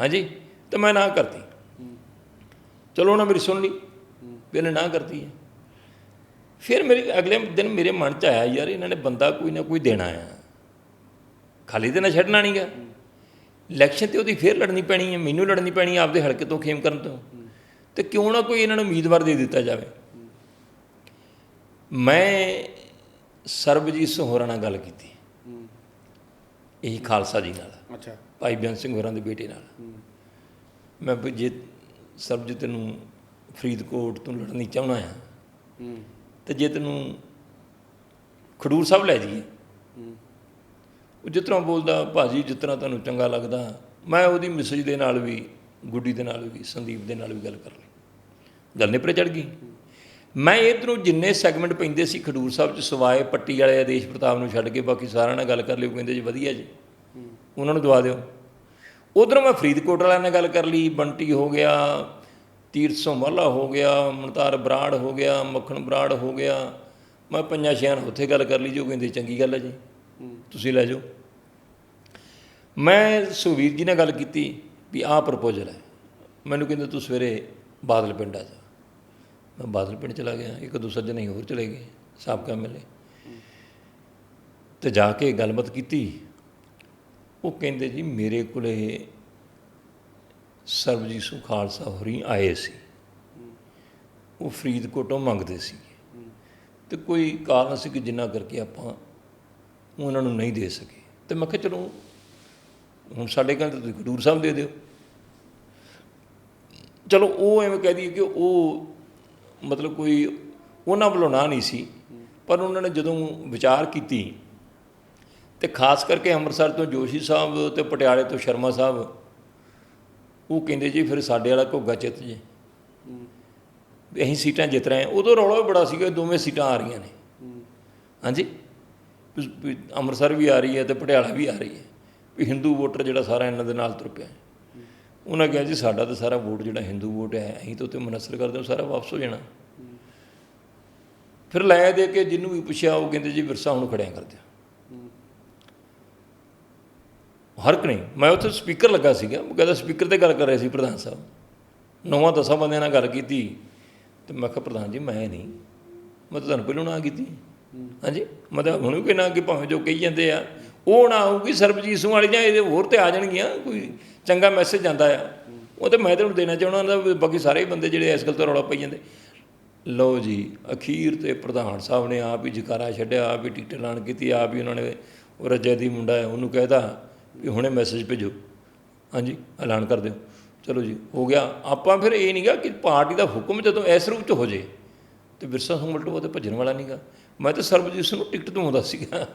ਹਾਂਜੀ, ਤੇ ਮੈਂ ਨਾ ਕਰਤੀ। ਚਲੋ ਉਹਨਾਂ ਮੇਰੀ ਸੁਣ ਲਈ, ਵੀ ਇਹਨੇ ਨਾ ਕਰਤੀ ਹੈ। ਫਿਰ ਮੇਰੇ ਅਗਲੇ ਦਿਨ ਮੇਰੇ ਮਨ ਚ ਆਇਆ, ਯਾਰ ਇਹਨਾਂ ਨੇ ਬੰਦਾ ਕੋਈ ਨਾ ਕੋਈ ਦੇਣਾ ਆ। ਖਾਲੀ ਤੇ ਨਾ ਛੱਡਣਾ ਨਹੀਂਗਾ ਇਲੈਕਸ਼ਨ ਤੇ ਉਹਦੀ ਫੇਰ ਲੜਨੀ ਪੈਣੀ ਹੈ, ਮੈਨੂੰ ਲੜਨੀ ਪੈਣੀ ਹੈ ਆਪਦੇ ਹਲਕੇ ਤੋਂ, ਖੇਮ ਕਰਨ ਤੋਂ। ਤੇ ਕਿਉਂ ਨਾ ਕੋਈ ਇਹਨਾਂ ਨੂੰ ਉਮੀਦਵਾਰ ਦੇ ਦਿੱਤਾ ਜਾਵੇ। ਮੈਂ ਸਰਬਜੀਤ ਸਹੋਰਾ ਨਾਲ ਗੱਲ ਕੀਤੀ। ਇਹੀ ਖਾਲਸਾ ਜੀ ਨਾਲ। ਅੱਛਾ। ਭਾਈ ਬੇਅੰਤ ਸਿੰਘ ਹੋਰਾਂ ਦੇ ਬੇਟੇ ਨਾਲ। ਮੈਂ ਜੇ ਸਰਬਜੀਤ ਨੂੰ ਫਰੀਦਕੋਟ ਤੋਂ ਲੜਨੀ ਚਾਹੁੰਦਾ ਆ ਤੇ ਜੇ ਤੈਨੂੰ ਖਡੂਰ ਸਾਹਿਬ ਲੈ ਜਾਈਏ। ਉਹ ਤਰ੍ਹਾਂ ਬੋਲਦਾ ਭਾਜੀ ਤਰ੍ਹਾਂ ਤੁਹਾਨੂੰ ਚੰਗਾ ਲੱਗਦਾ ਮੈਂ ਉਹਦੀ ਮੈਸੇਜ ਦੇ ਨਾਲ ਵੀ ਗੁੱਡੀ ਦੇ ਨਾਲ ਵੀ ਸੰਦੀਪ ਦੇ ਨਾਲ ਵੀ ਗੱਲ ਕਰ ਲਈ। ਗੱਲ ਨੇਪਰੇ ਚੜ ਗਈ। ਮੈਂ ਇਧਰੋਂ ਜਿੰਨੇ ਸੈਗਮੈਂਟ ਪੈਂਦੇ ਸੀ ਖਡੂਰ ਸਾਹਿਬ ਚ, ਸਵਾਏ, ਪੱਟੀ ਵਾਲੇ ਆਦੇਸ਼ ਪ੍ਰਤਾਪ ਨੂੰ ਛੱਡ ਕੇ, ਬਾਕੀ ਸਾਰਿਆਂ ਨਾਲ ਗੱਲ ਕਰ ਲਈ ਉਹ ਕਹਿੰਦੇ ਜੀ ਵਧੀਆ ਜੀ। ਉਹਨਾਂ ਨੂੰ ਦਵਾ ਦਿਓ। ਉਧਰੋਂ ਮੈਂ ਫਰੀਦਕੋਟ ਵਾਲਿਆਂ ਨਾਲ ਗੱਲ ਕਰ ਲਈ, ਬੰਟੀ ਹੋ ਗਿਆ, ਤੀਰਥ ਸੋਮਾਲਾ ਹੋ ਗਿਆ, ਮਨਤਾਰ ਬਰਾੜ ਹੋ ਗਿਆ, ਮੱਖਣ ਬਰਾੜ ਹੋ ਗਿਆ। ਮੈਂ ਪੰਜਾਂ ਛਿਆਂ ਉੱਥੇ ਗੱਲ ਕਰ ਲਈ ਜੋ ਕਹਿੰਦੇ ਚੰਗੀ ਗੱਲ ਹੈ ਜੀ। ਤੁਸੀਂ ਲੈ ਜਾਓ। ਮੈਂ ਸੁਖਵੀਰ ਜੀ ਨਾਲ ਗੱਲ ਕੀਤੀ ਵੀ ਆਹ ਪ੍ਰਪੋਜ਼ਲ ਹੈ। ਮੈਨੂੰ ਕਹਿੰਦੇ ਤੂੰ ਸਵੇਰੇ ਬਾਦਲ ਪਿੰਡ ਆ ਜਾ। ਮੈਂ ਬਾਦਲ ਪਿੰਡ ਚਲਾ ਗਿਆ, ਇੱਕ ਦੋ ਸੱਜਣ ਹੀ ਹੋਰ ਚਲੇ ਗਏ, ਸਾਬਕਾ ਮਿਲੇ ਤੇ ਜਾ ਕੇ ਗੱਲਬਾਤ ਕੀਤੀ, ਉਹ ਕਹਿੰਦੇ ਜੀ ਮੇਰੇ ਕੋਲੇ ਸਰਬਜੀਤ ਸਿੰਘ ਖਾਲਸਾ ਹੋਰੀ ਆਏ ਸੀ। ਉਹ ਫਰੀਦਕੋਟੋਂ ਮੰਗਦੇ ਸੀ। ਤੇ ਕੋਈ ਕਾਰਨ ਸੀ ਕਿ ਜਿੰਨਾ ਕਰਕੇ ਆਪਾਂ ਉਹਨਾਂ ਨੂੰ ਨਹੀਂ ਦੇ ਸਕੇ? ਤੇ ਮੈਂ ਕਿਹਾ ਚਲੋ, ਹੁਣ ਸਾਡੇ ਕਹਿੰਦੇ ਤੁਸੀਂ ਖਡੂਰ ਸਾਹਿਬ ਦੇ ਦਿਓ। ਚਲੋ ਉਹ ਐਵੇਂ ਕਹਿ ਦਈਏ ਕਿ ਉਹ ਮਤਲਬ ਕੋਈ ਉਹਨਾਂ ਵੱਲੋਂ ਨਾ ਨਹੀਂ ਸੀ, ਪਰ ਉਹਨਾਂ ਨੇ ਜਦੋਂ ਵਿਚਾਰ ਕੀਤੀ ਤੇ ਖਾਸ ਕਰਕੇ ਅੰਮ੍ਰਿਤਸਰ ਤੋਂ ਜੋਸ਼ੀ ਸਾਹਿਬ ਤੇ ਪਟਿਆਲੇ ਤੋਂ ਸ਼ਰਮਾ ਸਾਹਿਬ, ਉਹ ਕਹਿੰਦੇ ਜੀ ਫਿਰ ਸਾਡੇ ਵਾਲਾ ਘੋਗਾ ਚਿੱਤ ਜੇ। ਵੀ ਅਸੀਂ ਸੀਟਾਂ ਜਿੱਤ ਰਹੇ ਹਾਂ। ਉਦੋਂ ਰੌਲਾ ਵੀ ਬੜਾ ਸੀਗਾ, ਦੋਵੇਂ ਸੀਟਾਂ ਆ ਰਹੀਆਂ ਨੇ। ਹਾਂਜੀ? ਅੰਮ੍ਰਿਤਸਰ ਵੀ ਆ ਰਹੀ ਹੈ ਤੇ ਪਟਿਆਲਾ ਵੀ ਆ ਰਹੀ ਹੈ। ਵੀ ਹਿੰਦੂ ਵੋਟਰ ਜਿਹੜਾ ਸਾਰਾ ਇਹਨਾਂ ਦੇ ਨਾਲ ਤੁਰ ਪਿਆ। ਉਹਨਾਂ ਕਿਹਾ ਜੀ ਸਾਡਾ ਤਾਂ ਸਾਰਾ ਵੋਟ ਜਿਹੜਾ ਹਿੰਦੂ ਵੋਟ ਹੈ, ਅਸੀਂ ਤਾਂ ਉੱਤੇ ਮਨਸਰ ਕਰਦੇ ਹਾਂ ਸਾਰਾ ਵਾਪਸ ਹੋ ਜਾਣਾ। ਫਿਰ ਲੈ ਦੇ ਕੇ ਜਿਹਨੂੰ ਵੀ ਪੁੱਛਿਆ, ਉਹ ਕਹਿੰਦੇ ਜੀ ਵਿਰਸਾ ਹੁਣ ਖੜਿਆ ਕਰ ਦਿਓ ਹਰ ਇੱਕ ਨਹੀਂ ਮੈਂ ਉੱਥੇ ਸਪੀਕਰ ਲੱਗਾ ਸੀਗਾ, ਉਹ ਕਹਿੰਦਾ ਸਪੀਕਰ ਤੇ ਗੱਲ ਕਰ ਰਹੇ ਸੀ ਪ੍ਰਧਾਨ ਸਾਹਿਬ। ਨੌਵਾਂ ਦਸਾਂ ਬੰਦਿਆਂ ਨਾਲ ਗੱਲ ਕੀਤੀ, ਤੇ ਮੈਂ ਕਿਹਾ ਪ੍ਰਧਾਨ ਜੀ, ਮੈਂ ਨਹੀਂ। ਮੈਂ ਤਾਂ ਤੁਹਾਨੂੰ ਪਹਿਲਾਂ ਨਾ ਕੀਤੀ। ਹਾਂਜੀ, ਮੈਂ ਤਾਂ ਹੁਣ ਵੀ ਕਹਿਣਾ ਕਿ ਭਾਵੇਂ ਜੋ ਕਹੀ ਜਾਂਦੇ ਆ, ਉਹ ਨਾ ਆਊਗੀ ਸਰਬਜੀਤ ਸਿੰਘ ਵਾਲੀ ਜਾਂ ਇਹਦੇ ਹੋਰ ਤੇ ਆ ਜਾਣਗੀਆਂ, ਕੋਈ ਚੰਗਾ ਮੈਸੇਜ ਜਾਂਦਾ ਆ। ਉਹ ਤੇ ਮੈਂ ਤੁਹਾਨੂੰ ਦੇਣਾ ਚਾਹੁੰਦਾ ਉਹਨਾਂ ਵੀ ਬਾਕੀ ਸਾਰੇ ਬੰਦੇ ਜਿਹੜੇ ਇਸ ਗੱਲ ਤੋਂ ਰੌਲਾ ਪਾਈ ਜਾਂਦੇ। ਲਓ ਜੀ, ਅਖੀਰ ਤੇ ਪ੍ਰਧਾਨ ਸਾਹਿਬ ਨੇ ਆਪ ਹੀ ਜਕਾਰਾ ਛੱਡਿਆ, ਆਪ ਹੀ ਟਿਕਟ ਐਲਾਨ ਕੀਤੀ, ਆਪ ਹੀ ਉਹਨਾਂ ਨੇ ਉਹ ਰਜੇ ਦੀ ਮੁੰਡਾ ਹੈ, ਉਹਨੂੰ ਕਹਿਦਾ ਵੀ ਹੁਣੇ ਮੈਸੇਜ ਭੇਜੋ। ਹਾਂਜੀ, ਐਲਾਨ ਕਰ ਦਿਓ। ਚਲੋ ਜੀ, ਹੋ ਗਿਆ। ਆਪਾਂ ਫਿਰ ਇਹ ਨਹੀਂਗਾ ਕਿ ਪਾਰਟੀ ਦਾ ਹੁਕਮ ਜਦੋਂ ਇਸ ਰੂਪ ਚ ਹੋ ਜੇ, ਤੇ ਵਿਰਸਾ ਸਿੰਘ ਉਹ ਤੇ ਭੱਜਣ ਵਾਲਾ ਨਹੀਂਗਾ ਮੈਂ ਤਾਂ ਸਰਬਜੀਤ ਸਿੰਘ ਨੂੰ ਟਿਕਟ ਦਵਾਉਂਦਾ ਸੀਗਾ।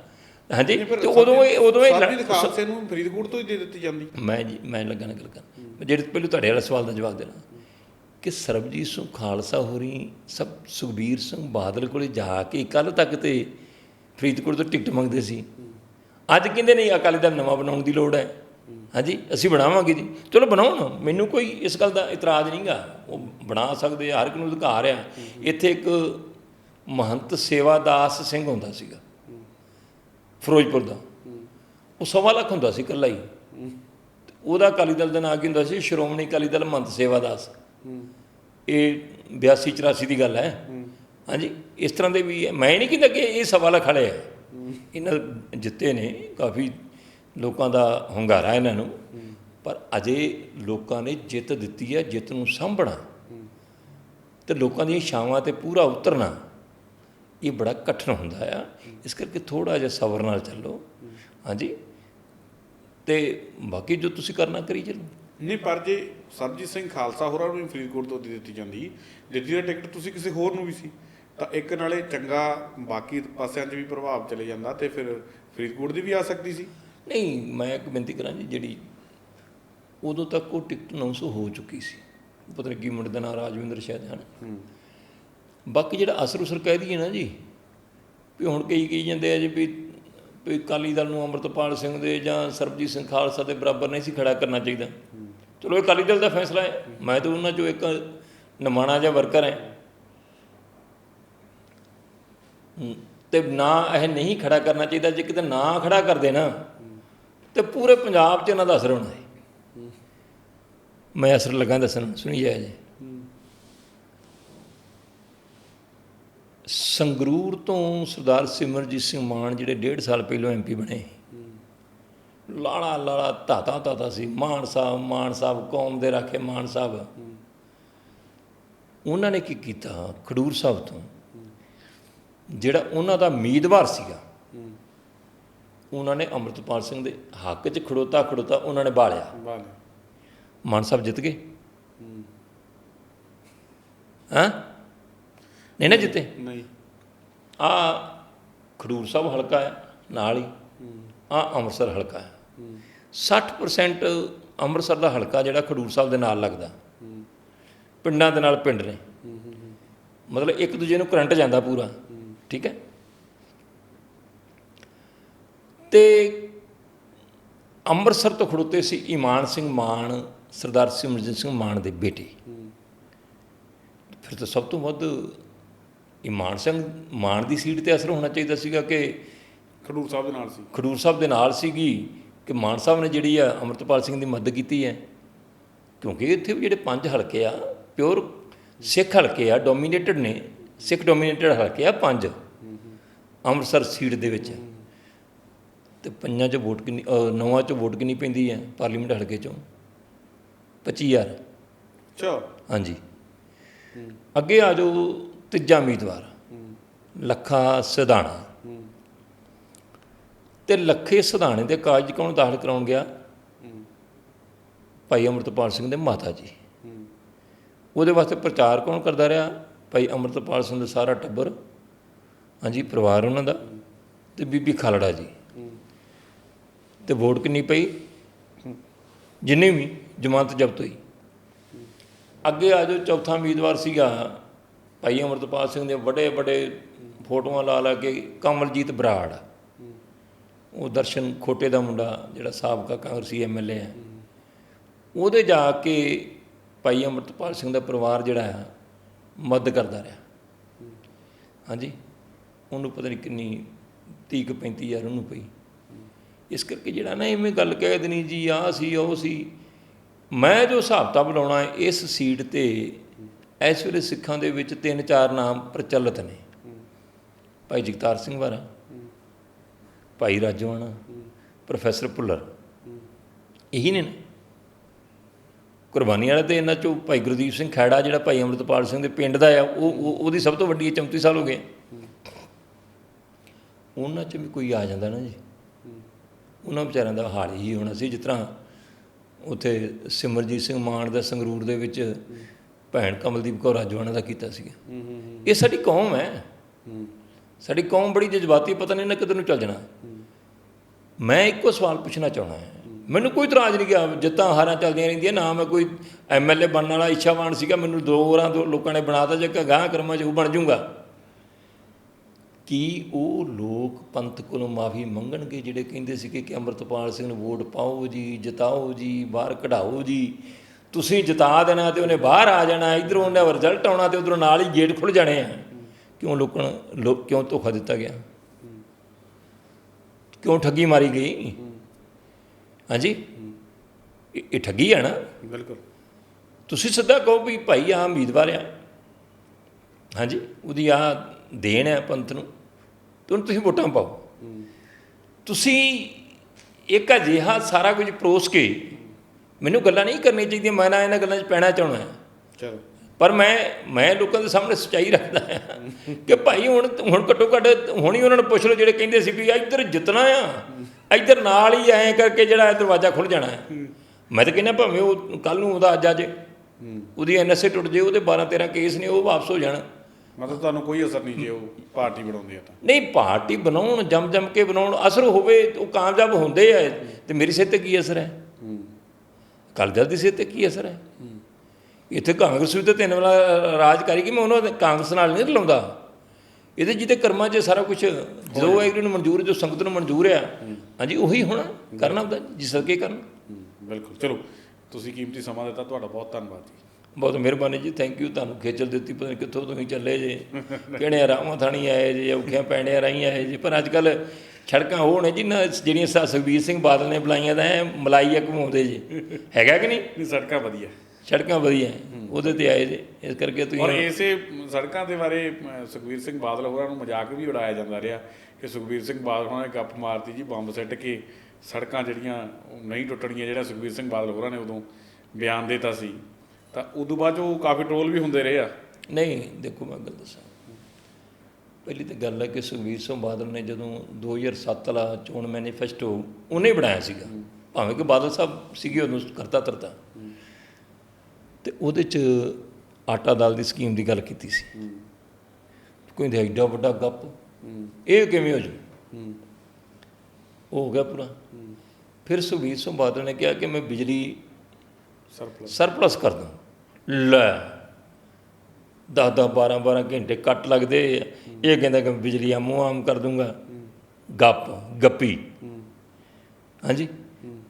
ਹਾਂਜੀ ਤੇ ਉਦੋਂ ਇਹ ਉਦੋਂ ਇਹ ਸਰਬਜੀਤ ਖਾਲਸੇ ਨੂੰ ਫਰੀਦਕੋਟ ਤੋਂ ਹੀ ਦੇ ਦਿੱਤੀ ਜਾਂਦੀ। ਮੈਂ ਜੀ ਮੈਂ ਲੱਗਾ ਨਾ ਗੱਲ ਕਰਨ। ਮੈਂ ਜਿਹੜੇ ਪਹਿਲਾਂ ਤੁਹਾਡੇ ਵਾਲੇ ਸਵਾਲ ਦਾ ਜਵਾਬ ਦੇਣਾ। ਕਿ ਸਰਬਜੀਤ ਸਿੰਘ ਖਾਲਸਾ ਹੋਰੀ ਸਭ ਸੁਖਬੀਰ ਸਿੰਘ ਬਾਦਲ ਕੋਲੇ ਜਾ ਕੇ ਕੱਲ ਤੱਕ ਤੇ ਫਰੀਦਕੋਟ ਤੋਂ ਟਿਕਟ ਮੰਗਦੇ ਸੀ। ਅੱਜ ਕਹਿੰਦੇ ਨਹੀਂ ਅਕਾਲੀ ਦਲ ਨਵਾਂ ਬਣਾਉਣ ਦੀ ਲੋੜ ਹੈ। ਹਾਂਜੀ ਅਸੀਂ ਬਣਾਵਾਂਗੇ ਜੀ। ਚਲੋ ਬਣਾਓ ਨਾ ਮੈਨੂੰ ਕੋਈ ਇਸ ਗੱਲ ਦਾ ਇਤਰਾਜ਼ ਨਹੀਂਗਾ। ਉਹ ਬਣਾ ਸਕਦੇ ਹਰ ਇੱਕ ਨੂੰ ਅਧਿਕਾਰ ਆ। ਇੱਥੇ ਇੱਕ ਮਹੰਤ ਸੇਵਾਦਾਸ ਸਿੰਘ ਹੁੰਦਾ ਸੀਗਾ। ਫਿਰੋਜ਼ਪੁਰ ਦਾ। ਉਹ ਸਵਾ ਲੱਖ ਹੁੰਦਾ ਸੀ ਇਕੱਲਾ ਹੀ। ਤੇ ਉਹਦਾ ਅਕਾਲੀ ਦਲ ਦਾ ਨਾਂ ਕੀ ਹੁੰਦਾ ਸੀ? ਸ਼੍ਰੋਮਣੀ ਅਕਾਲੀ ਦਲ ਮਹੰਤ ਸੇਵਾਦਾਸ ਇਹ 82 84 ਦੀ ਗੱਲ ਹੈ। ਹਾਂਜੀ ਇਸ ਤਰ੍ਹਾਂ ਦੇ ਵੀ। ਮੈਂ ਨਹੀਂ ਕਹਿੰਦਾ ਕਿ ਇਹ ਸਵਾ ਲੱਖ ਖੜੇ ਹੈ। ਇਹਨਾਂ ਜਿੱਤੇ ਨੇ। ਕਾਫੀ ਲੋਕਾਂ ਦਾ ਹੁੰਗਾਰਾ ਇਹਨਾਂ ਨੂੰ। ਪਰ ਅਜੇ ਲੋਕਾਂ ਨੇ ਜਿੱਤ ਦਿੱਤੀ ਹੈ। ਜਿੱਤ ਨੂੰ ਸਾਂਭਣਾ। ਤੇ ਲੋਕਾਂ ਦੀਆਂ ਛਾਵਾਂ ਤੇ ਪੂਰਾ ਉਤਰਨਾ। ਇਹ ਬੜਾ ਕਠਿਨ ਹੁੰਦਾ ਆ। ਇਸ ਕਰਕੇ ਥੋੜਾ ਜਿਹਾ ਸਬਰ ਨਾਲ ਚੱਲੋ। ਹਾਂਜੀ। ਤੇ ਬਾਕੀ ਜੋ ਤੁਸੀਂ ਕਰਨਾ ਕਰੀ ਚੱਲੋ। ਨਹੀਂ ਪਰ ਜੇ ਸਰਬਜੀਤ ਸਿੰਘ ਖਾਲਸਾ ਹੋਰਾਂ ਨੂੰ ਵੀ ਫਰੀਦਕੋਟ ਤੋਂ ਦੇ ਦਿੱਤੀ ਜਾਂਦੀ ਦਿੱਤੀ ਦਾ ਟਿਕਟ ਤੁਸੀਂ ਕਿਸੇ ਹੋਰ ਨੂੰ ਵੀ ਸੀ ਤਾਂ ਇੱਕ ਨਾਲੇ ਚੰਗਾ ਬਾਕੀ ਪਾਸਿਆਂ 'ਚ ਵੀ ਪ੍ਰਭਾਵ ਚਲੇ ਜਾਂਦਾ ਤੇ ਫਿਰ ਫਰੀਦਕੋਟ ਦੀ ਵੀ ਆ ਸਕਦੀ ਸੀ। ਨਹੀਂ ਮੈਂ ਇੱਕ ਬੇਨਤੀ ਕਰਾਂ ਜੀ ਜਿਹੜੀ ਉਦੋਂ ਤੱਕ ਉਹ ਟਿਕਟ ਅਨਾਉਂਸ ਹੋ ਚੁੱਕੀ ਸੀ। ਪਤਾ ਨਹੀਂ ਕੀ ਮੁੰਡੇ ਦਾ ਨਾਂ ਰਾਜਵਿੰਦਰ ਸ਼ਾਇਦ ਹਨ ਬਾਕੀ ਜਿਹੜਾ ਅਸਰ ਉਸਰ ਕਹਿ ਦਈਏ ਨਾ ਜੀ ਵੀ ਹੁਣ ਕਈ ਕਹੀ ਜਾਂਦੇ ਆ ਜੀ ਵੀ ਵੀ ਅਕਾਲੀ ਦਲ ਨੂੰ ਅੰਮ੍ਰਿਤਪਾਲ ਸਿੰਘ ਦੇ ਜਾਂ ਸਰਬਜੀਤ ਸਿੰਘ ਖਾਲਸਾ ਦੇ ਬਰਾਬਰ ਨਹੀਂ ਸੀ ਖੜਾ ਕਰਨਾ ਚਾਹੀਦਾ। ਚਲੋ ਇਹ ਅਕਾਲੀ ਦਲ ਦਾ ਫੈਸਲਾ ਹੈ। ਮੈਂ ਤਾਂ ਉਹਨਾਂ ਚੋਂ ਇੱਕ ਨਿਮਾਣਾ ਜਿਹਾ ਵਰਕਰ ਹੈ। ਹਮ, ਤੇ ਨਾ ਇਹ ਨਹੀਂ ਖੜਾ ਕਰਨਾ ਚਾਹੀਦਾ ਜੇ ਕਿਤੇ ਨਾ ਖੜਾ ਕਰਦੇ ਨਾ ਤੇ ਪੂਰੇ ਪੰਜਾਬ 'ਚ ਇਹਨਾਂ ਦਾ ਅਸਰ ਹੋਣਾ ਹੈ। ਮੈਂ ਅਸਰ ਲੱਗਾ ਦੱਸਣ ਸੁਣੀ ਜਾਏ ਜੀ। ਸੰਗਰੂਰ ਤੋਂ ਸਰਦਾਰ ਸਿਮਰਜੀਤ ਸਿੰਘ ਮਾਨ ਜਿਹੜੇ ਡੇਢ ਸਾਲ ਪਹਿਲਾਂ ਐਮਪੀ ਬਣੇ। ਲਾਲਾ ਲਾਲਾ ਤਾਤਾ ਤਾਤਾ ਸੀ ਮਾਨ ਸਾਹਿਬ ਮਾਨ ਸਾਹਿਬ ਕੌਮ ਦੇ ਰਾਖੇ ਮਾਨ ਸਾਹਿਬ। ਉਹਨਾਂ ਨੇ ਕੀ ਕੀਤਾ? ਖਡੂਰ ਸਾਹਿਬ ਤੋਂ। ਜਿਹੜਾ ਉਹਨਾਂ ਦਾ ਉਮੀਦਵਾਰ ਸੀਗਾ ਉਹਨਾਂ ਨੇ ਅੰਮ੍ਰਿਤਪਾਲ ਸਿੰਘ ਦੇ ਹੱਕ 'ਚ ਖੜੋਤਾ ਖੜੋਤਾ ਉਹਨਾਂ ਨੇ ਬਾਲਿਆ। ਮਾਨ ਸਾਹਿਬ ਜਿੱਤ ਗਏ। ਹਾਂ? ਨਹੀਂ ਨਾ ਜਿੱਤੇ? ਨਹੀਂ। ਆ ਖਡੂਰ ਸਾਹਿਬ ਹਲਕਾ ਹੈ ਨਾਲ ਹੀ। ਆ ਅੰਮ੍ਰਿਤਸਰ ਹਲਕਾ ਹੈ। 60% ਅੰਮ੍ਰਿਤਸਰ ਦਾ ਹਲਕਾ ਜਿਹੜਾ ਖਡੂਰ ਸਾਹਿਬ ਦੇ ਨਾਲ ਲੱਗਦਾ। ਪਿੰਡਾਂ ਦੇ ਨਾਲ ਪਿੰਡ ਨੇ। ਮਤਲਬ ਇੱਕ ਦੂਜੇ ਨੂੰ ਕਰੰਟ ਜਾਂਦਾ ਪੂਰਾ। ਠੀਕ ਹੈ? ਤੇ ਅੰਮ੍ਰਿਤਸਰ ਤੋਂ ਖੜੋਤੇ ਸੀ ਈਮਾਨ ਸਿੰਘ ਮਾਨ ਸਰਦਾਰ ਸਿਮਰਜੀਤ ਸਿੰਘ ਮਾਨ ਦੇ ਬੇਟੇ। ਫਿਰ ਤਾਂ ਸਭ ਤੋਂ ਵੱਧ ਈਮਾਨ ਸਿੰਘ ਮਾਨ ਦੀ ਸੀਟ ਤੇ ਅਸਰ ਹੋਣਾ ਚਾਹੀਦਾ ਸੀਗਾ ਕਿ ਖਡੂਰ ਸਾਹਿਬ ਦੇ ਨਾਲ ਸੀ। ਖਡੂਰ ਸਾਹਿਬ ਦੇ ਨਾਲ ਸੀਗੀ ਕਿ ਮਾਨ ਸਾਹਿਬ ਨੇ ਜਿਹੜੀ ਆ ਅਮਰਤਪਾਲ ਸਿੰਘ ਦੀ ਮਦਦ ਕੀਤੀ ਹੈ। ਕਿਉਂਕਿ ਇੱਥੇ ਵੀ ਜਿਹੜੇ ਪੰਜ ਹਲਕੇ ਆ ਪਿਓਰ ਸਿੱਖ ਹਲਕੇ ਆ ਡੋਮੀਨੇਟਡ ਨੇ ਸਿੱਖ ਡੋਮੀਨੇਟਡ ਹਲਕੇ ਆ ਪੰਜ। ਅੰਮ੍ਰਿਤਸਰ ਸੀਟ ਦੇ ਵਿੱਚ। ਤੇ ਪੰਜਾਂ 'ਚ ਵੋਟ ਕਿੰਨੀ ਨੌਵਾਂ 'ਚ ਵੋਟ ਕਿੰਨੀ ਪੈਂਦੀ ਹੈ ਪਾਰਲੀਮੈਂਟ ਹਲਕੇ 'ਚੋਂ? 25000 ਅੱਛਾ। ਹਾਂਜੀ। ਅੱਗੇ ਆ ਜਾਓ ਤੀਜਾ ਉਮੀਦਵਾਰ, ਲੱਖਾ ਸਿਧਾਣਾ। ਤੇ ਲੱਖੇ ਸਿਧਾਣੇ ਦੇ ਕਾਗਜ਼ ਕੌਣ ਦਾਖਲ ਕਰਾਉਣ ਗਿਆ? ਭਾਈ ਅਮਰਤਪਾਲ ਸਿੰਘ ਦੇ ਮਾਤਾ ਜੀ। ਉਹਦੇ ਵਾਸਤੇ ਪ੍ਰਚਾਰ ਕੌਣ ਕਰਦਾ ਰਿਹਾ? ਭਾਈ ਅਮਰਤਪਾਲ ਸਿੰਘ ਦਾ ਸਾਰਾ ਟੱਬਰ, ਹਾਂਜੀ, ਪਰਿਵਾਰ ਉਹਨਾਂ ਦਾ ਤੇ ਬੀਬੀ ਖਾਲੜਾ ਜੀ। ਤੇ ਵੋਟ ਕਿੰਨੀ ਪਈ? ਜਿੰਨੀ ਵੀ ਜ਼ਮਾਨਤ ਜ਼ਬਤ ਹੋਈ। ਅੱਗੇ ਆ ਜੋ ਚੌਥਾ ਉਮੀਦਵਾਰ ਸੀਗਾ ਭਾਈ ਅਮਰਤਪਾਲ ਸਿੰਘ ਦੇ ਵੱਡੇ ਵੱਡੇ ਫੋਟੋਆਂ ਲਾ ਲਾ ਕੇ ਕਮਲਜੀਤ ਬਰਾੜ। ਉਹ ਦਰਸ਼ਨ ਖੋਟੇ ਦਾ ਮੁੰਡਾ ਜਿਹੜਾ ਸਾਬਕਾ ਕਾਂਗਰਸੀ ਐਮਐਲਏ ਹੈ। ਉਹਦੇ ਜਾ ਕੇ ਭਾਈ ਅਮਰਤਪਾਲ ਸਿੰਘ ਦਾ ਪਰਿਵਾਰ ਜਿਹੜਾ ਹੈ, ਮਦਦ ਕਰਦਾ ਰਿਹਾ। ਹਾਂਜੀ? ਉਹਨੂੰ ਪਤਾ ਨਹੀਂ ਕਿੰਨੀ 30 ਕੁ 35 ਹਜ਼ਾਰ ਉਹਨੂੰ ਪਈ। ਇਸ ਕਰਕੇ ਜਿਹੜਾ ਨਾ ਐਵੇਂ ਗੱਲ ਕਹਿ ਦੇਣੀ ਜੀ ਆ ਸੀ, ਉਹ ਸੀ। ਮੈਂ ਜੋ ਹਿਸਾਬ ਕਿਤਾਬ ਲਾਉਣਾ ਇਸ ਸੀਟ ਤੇ ਇਸ ਵੇਲੇ ਸਿੱਖਾਂ ਦੇ ਵਿੱਚ ਤਿੰਨ ਚਾਰ ਨਾਮ ਪ੍ਰਚਲਿਤ ਨੇ। ਭਾਈ ਜਗਤਾਰ ਸਿੰਘ ਵਾਰਾ, ਭਾਈ ਰਾਜਵਾਨਾ ਪ੍ਰੋਫੈਸਰ ਭੁੱਲਰ। ਇਹੀ ਨੇ ਕੁਰਬਾਨੀ ਵਾਲੇ ਤੇ ਇਹਨਾਂ ਚੋਂ ਭਾਈ ਗੁਰਦੀਪ ਸਿੰਘ ਖੈੜਾ, ਜਿਹੜਾ ਭਾਈ ਅਮਰਤਪਾਲ ਸਿੰਘ ਦੇ ਪਿੰਡ ਦਾ ਆ, ਉਹ ਉਹ- ਉਹਦੀ ਸਭ ਤੋਂ ਵੱਡੀ 34 ਸਾਲ ਹੋ ਗਏ। ਉਹਨਾਂ ਚ ਵੀ ਕੋਈ ਆ ਜਾਂਦਾ ਨਾ ਜੀ। ਉਹਨਾਂ ਵਿਚਾਰਿਆਂ ਦਾ ਹਾਲ ਹੀ ਹੋਣਾ ਸੀ, ਜਿਸ ਤਰ੍ਹਾਂ ਉੱਥੇ ਸਿਮਰਜੀਤ ਸਿੰਘ ਮਾਨ ਦਾ ਸੰਗਰੂਰ ਦੇ ਵਿੱਚ ਭੈਣ ਕਮਲਦੀਪ ਕੌਰ ਰਾਜਵਾਨਾ ਦਾ ਕੀਤਾ ਸੀਗਾ। ਇਹ ਸਾਡੀ ਕੌਮ ਹੈ। ਸਾਡੀ ਕੌਮ ਬੜੀ ਜਜ਼ਬਾਤੀ ਪਤਾ ਨਹੀਂ ਨਾ ਕਿੱਧਰ ਨੂੰ ਚੱਲ ਜਾਣਾ। ਮੈਂ ਇੱਕੋ ਸਵਾਲ ਪੁੱਛਣਾ ਚਾਹਣਾ ਹੈ। ਮੈਨੂੰ ਕੋਈ ਇਤਰਾਜ਼ ਨਹੀਂ ਗਿਆ ਜਿੱਤਾਂ ਹਾਰਾਂ ਚੱਲਦੀਆਂ ਰਹਿੰਦੀਆਂ ਨਾ ਮੈਂ ਕੋਈ ਐਮਐਲਏ ਬਣਨ ਵਾਲਾ ਇੱਛਾਵਾਨ ਸੀਗਾ ਮੈਨੂੰ ਦੋ ਵਾਰਾਂ ਦੋ ਲੋਕਾਂ ਨੇ ਬਣਾਤਾ ਜੇ ਗਾਂ ਕਰਮਾਂ 'ਚ ਉਹ ਬਣ ਜਾਊਗਾ। ਕੀ ਉਹ ਲੋਕ ਪੰਥ ਕੋਲੋਂ ਮਾਫੀ ਮੰਗਣਗੇ ਜਿਹੜੇ ਕਹਿੰਦੇ ਸੀਗੇ ਕਿ ਅੰਮ੍ਰਿਤਪਾਲ ਸਿੰਘ ਨੂੰ ਵੋਟ ਪਾਓ ਜੀ ਜਿਤਾਓ ਜੀ ਬਾਹਰ ਕਢਾਓ ਜੀ? ਤੁਸੀਂ ਜਿਤਾ ਦੇਣਾ ਤੇ ਉਹਨੇ ਬਾਹਰ ਆ ਜਾਣਾ ਇਧਰੋਂ ਉਹਦਾ ਰਿਜ਼ਲਟ ਆਉਣਾ ਤੇ ਉਧਰੋਂ ਨਾਲ ਹੀ ਗੇਟ ਖੁੱਲ ਜਾਣੇ ਆ। ਕਿਉਂ ਲੋਕਾਂ ਲੋਕ ਕਿਉਂ ਧੋਖਾ ਦਿੱਤਾ ਗਿਆ? ਕਿਉਂ ਠੱਗੀ ਮਾਰੀ ਗਈ? ਹਾਂਜੀ? ਇਹ ਠੱਗੀ ਆ ਨਾ? ਬਿਲਕੁਲ। ਤੁਸੀਂ ਸਿੱਧਾ ਕਹੋ ਵੀ ਭਾਈ ਆ ਉਮੀਦਵਾਰ ਆ। ਹਾਂਜੀ? ਉਹਦੀ ਆ ਦੇਣ ਹੈ ਪੰਥ ਨੂੰ। ਤੇ ਉਹਨੂੰ ਤੁਸੀਂ ਵੋਟਾਂ ਪਾਓ। ਤੁਸੀਂ ਇੱਕ ਅਜਿਹਾ ਸਾਰਾ ਕੁਝ ਪਰੋਸ ਕੇ ਮੈਨੂੰ ਗੱਲਾਂ ਨਹੀਂ ਕਰਨੀਆਂ ਚਾਹੀਦੀਆਂ ਮੈਂ ਨਾ ਇਹਨਾਂ ਗੱਲਾਂ 'ਚ ਪੈਣਾ ਚਾਹੁੰਦਾ ਹਾਂ। ਚਲੋ। ਪਰ ਮੈਂ ਮੈਂ ਲੋਕਾਂ ਦੇ ਸਾਹਮਣੇ ਸੱਚਾਈ ਰੱਖਦਾ ਹਾਂ ਕਿ ਭਾਈ ਹੁਣ ਹੁਣ ਘੱਟੋ ਘੱਟ ਹੁਣ ਉਹਨਾਂ ਨੂੰ ਪੁੱਛ ਲਓ ਜਿਹੜੇ ਕਹਿੰਦੇ ਸੀ ਵੀ ਇੱਧਰ ਜਿੱਤਣਾ ਆ ਇੱਧਰ ਨਾਲ ਹੀ ਐਂ ਕਰਕੇ ਜਿਹੜਾ ਦਰਵਾਜ਼ਾ ਖੁੱਲ ਜਾਣਾ ਹੈ। ਮੈਂ ਤਾਂ ਕਹਿੰਦਾ ਭਾਵੇਂ ਉਹ ਕੱਲ ਨੂੰ ਉਹਦਾ ਅੱਜ ਆ ਜੇ ਉਹਦੀ ਐਨਐਸਏ ਟੁੱਟ ਜੇ ਉਹਦੇ 12 13 ਕੇਸ ਨੇ ਉਹ ਵਾਪਸ ਹੋ ਜਾਣ। ਮਤਲਬ ਤੁਹਾਨੂੰ ਕੋਈ ਅਸਰ ਨਹੀਂ ਜੇ ਉਹ ਪਾਰਟੀ ਬਣਾਉਂਦੇ ਆ ਤਾਂ। ਨਹੀਂ ਪਾਰਟੀ ਬਣਾਉਣ ਜੰਮ ਜੰਮ ਕੇ ਬਣਾਉਣ ਅਸਰ ਹੋਵੇ ਉਹ ਕਾਮਯਾਬ ਹੁੰਦੇ ਆ ਤੇ ਮੇਰੀ ਸਿਹਤ ਤੇ ਕੀ ਅਸਰ ਹੈ। ਕੱਲ ਜਲਦੀ ਸਿਹਤ ਤੇ ਕੀ ਅਸਰ ਹੈ? ਇੱਥੇ ਕਾਂਗਰਸ ਵੀ ਤਾਂ ਤਿੰਨ ਵਾਲਾ ਰਾਜ ਕਰੀ ਕਿ ਮੈਂ ਉਹਨਾਂ ਦੇ ਕਾਂਗਰਸ ਨਾਲ ਨਹੀਂ ਰਲਾਉਂਦਾ। ਇਹਦੇ ਜਿਹਦੇ ਕਰਮਾਂ 'ਚ ਸਾਰਾ ਕੁਝ ਜੋ ਐਗਰੀ ਨੂੰ ਮਨਜ਼ੂਰ ਜੋ ਸੰਗਤ ਨੂੰ ਮਨਜ਼ੂਰ ਆ ਹਾਂਜੀ ਉਹੀ ਹੋਣਾ ਕਰਨਾ ਹੁੰਦਾ ਜਿਸ ਸਕੇ ਕਰਨ। ਬਿਲਕੁਲ। ਚਲੋ ਤੁਸੀਂ ਕੀਮਤੀ ਸਮਾਂ ਦਿੱਤਾ ਤੁਹਾਡਾ ਬਹੁਤ ਧੰਨਵਾਦ ਜੀ। ਬਹੁਤ ਮਿਹਰਬਾਨੀ ਜੀ ਥੈਂਕ ਯੂ ਤੁਹਾਨੂੰ ਖੇਚਲ ਦਿੱਤੀ ਪਤਾ ਨਹੀਂ ਕਿੱਥੋਂ ਤੁਸੀਂ ਚੱਲੇ ਜੇ ਕਿਹੜੇ ਰਾਵਾਂ ਥਾਣੀ ਆਏ ਜੇ ਔਖਿਆਂ ਪੈਣਿਆਂ ਰਾਹੀਂ ਆਏ ਜੇ ਪਰ ਅੱਜ ਕੱਲ ਸੜਕਾਂ ਉਹ ਨੇ ਜਿਨ੍ਹਾਂ ਜਿਹੜੀਆਂ ਸਾ ਸੁਖਬੀਰ ਸਿੰਘ ਬਾਦਲ ਨੇ ਬੁਲਾਈਆਂ ਤਾਂ ਮਲਾਈਆ ਘੁਮਾਉਂਦੇ ਜੇ। ਹੈਗਾ ਕਿ ਨਹੀਂ? ਸੜਕਾਂ ਵਧੀਆ। ਸੜਕਾਂ ਵਧੀਆ ਉਹਦੇ ਤੇ ਆਏ ਜੇ। ਇਸ ਕਰਕੇ ਔਰ ਤੁਸੀਂ ਇਸੇ ਸੜਕਾਂ ਦੇ ਬਾਰੇ ਸੁਖਬੀਰ ਸਿੰਘ ਬਾਦਲ ਹੋਰਾਂ ਨੂੰ ਮਜ਼ਾਕ ਵੀ ਉਡਾਇਆ ਜਾਂਦਾ ਰਿਹਾ ਕਿ ਸੁਖਬੀਰ ਸਿੰਘ ਬਾਦਲ ਹੋਰਾਂ ਨੇ ਗੱਪ ਮਾਰਤੀ ਜੀ ਬੰਬ ਸਿੱਟ ਕੇ ਸੜਕਾਂ ਜਿਹੜੀਆਂ ਨਹੀਂ ਟੁੱਟਣੀਆਂ ਜਿਹੜਾ ਸੁਖਬੀਰ ਸਿੰਘ ਬਾਦਲ ਹੋਰਾਂ ਨੇ ਉਦੋਂ ਬਿਆਨ ਦਿੱਤਾ ਸੀ। ਤਾਂ ਉਦੋਂ ਬਾਅਦ ਉਹ ਕਾਫੀ ਟ੍ਰੋਲ ਵੀ ਹੁੰਦੇ ਰਹੇ ਆ। ਨਹੀਂ ਦੇਖੋ ਮੈਂ ਗੱਲ ਦੱਸਾਂ। ਪਹਿਲੀ ਤਾਂ ਗੱਲ ਹੈ ਕਿ ਸੁਖਬੀਰ ਸਿੰਘ ਬਾਦਲ ਨੇ ਜਦੋਂ 2007 ਵਾਲਾ ਚੋਣ ਮੈਨੀਫੈਸਟੋ ਉਹਨੇ ਬਣਾਇਆ ਸੀਗਾ ਭਾਵੇਂ ਕਿ ਬਾਦਲ ਸਾਹਿਬ ਸੀਗੇ ਉਹਨੂੰ ਕਰਤਾ ਤਰਤਾ। ਤੇ ਉਹਦੇ ਚ ਆਟਾ ਦਾਲ ਦੀ ਸਕੀਮ ਦੀ ਗੱਲ ਕੀਤੀ ਸੀ। ਕੋਈ ਦੇ ਐਡਾ ਵੱਡਾ ਗੱਪ। ਇਹ ਕਿਵੇਂ ਹੋ ਜੂ? ਉਹ ਹੋ ਗਿਆ ਪੂਰਾ। ਫਿਰ ਸੁਖਬੀਰ ਸਿੰਘ ਬਾਦਲ ਨੇ ਕਿਹਾ ਕਿ ਮੈਂ ਬਿਜਲੀ ਸਰਪਲਸ ਸਰਪਲਸ ਕਰ ਦੂੰ। ਲੈ। 10 10 12 12 ਘੰਟੇ ਕੱਟ ਲੱਗਦੇ ਆ। ਇਹ ਕਹਿੰਦਾ ਕਿ ਮੈਂ ਬਿਜਲੀ ਆਮੋ ਆਮ ਕਰ ਦੂੰਗਾ। ਗੱਪ ਗੱਪੀ। ਹਾਂਜੀ?